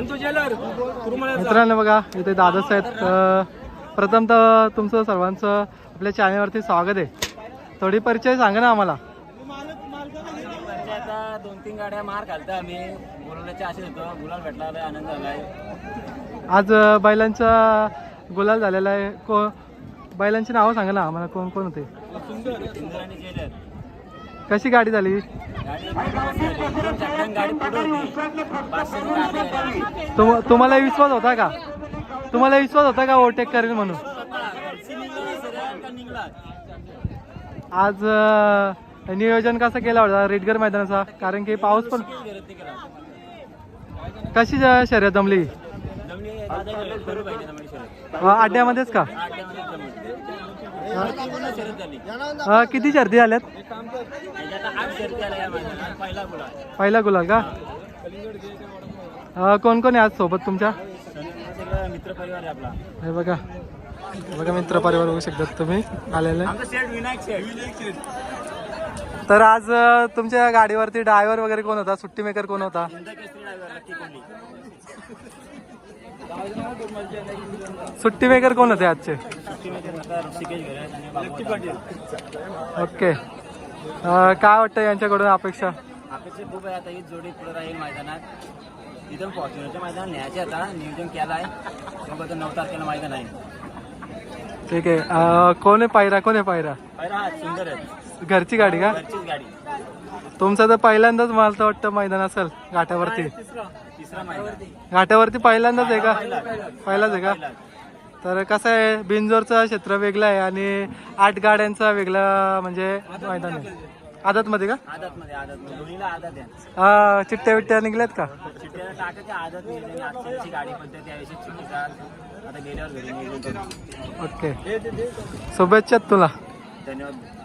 मित्रांनो बघा इथे दादाच आहेत अं, प्रथम तर तुमचं सर्वांचं आपल्या चॅनलवरती स्वागत आहे. थोडी परिचय सांगा ना आम्हाला. आता दोन तीन गाड्या मार घालतो आम्ही. आशेत होतो. गुलाल भेटला आनंद झालाय. आज बैलांचा गुलाल झालेला आहे. को बैलांची नावं सांगा ना आम्हाला कोण कोण होते? इंदर आणि जेलर कशी गाडी झाली. तुम तुम्हाला विश्वास होता का? तुम्हाला विश्वास होता का ओव्हरटेक करेल म्हणून? आज अं, नियोजन कसं केलं होता? रेडगर मैदानाचा? कारण की पाऊस पण कशी ज- शर्यत जमली? अं, अड्ड्यामध्येच का हा किती शर्दी झाल्यात? आल्या पहिला गुलाल का? हा कोण कोण आहे आज सोबत तुमच्या? हे बघा. बघा मित्र परिवार बघू शकतात तुम्ही आलेले. तर आज तुमच्या गाडीवरती ड्रायव्हर वगैरे कोण होता? सुट्टी मेकर कोण होता? सुट्टी मेकर कोण होते आजचे? ओके. काय वाटतं यांच्याकडून अपेक्षा? अपेक्षा खूप आहे आता ही जोडी पुढे राहील मैदानात. तिथून फॉर्च्युनरच्या मैदान न्यायचे आता नियोजन केलं आहे मग आता नऊ तारखेला मैदान आहे. ठीक आहे. कोण आहे पायरा? कोण आहे पायरा? हा सुंदर आहे. घरची गाडी का? घरचीच गाडी. तुमचं तर पहिल्यांदाच मला तर वाटतं मैदान असेल घाटावरती. घाटावरती पहिल्यांदाच आहे का? पहिलाच आहे का? तर कसं आहे बिंजोरचं क्षेत्र वेगळं आहे आणि आठ गाड्यांचा वेगळा म्हणजे मैदान आहे. का? आदत मध्ये दोन्हीला आदत आहे. हा, चिट्ट्या विट्ट्या निघल्यात का? चिट्ट्याला टाकायची आदत आजची आता गेल्यावर घरी ओके. शुभेच्छा तुला. धन्यवाद.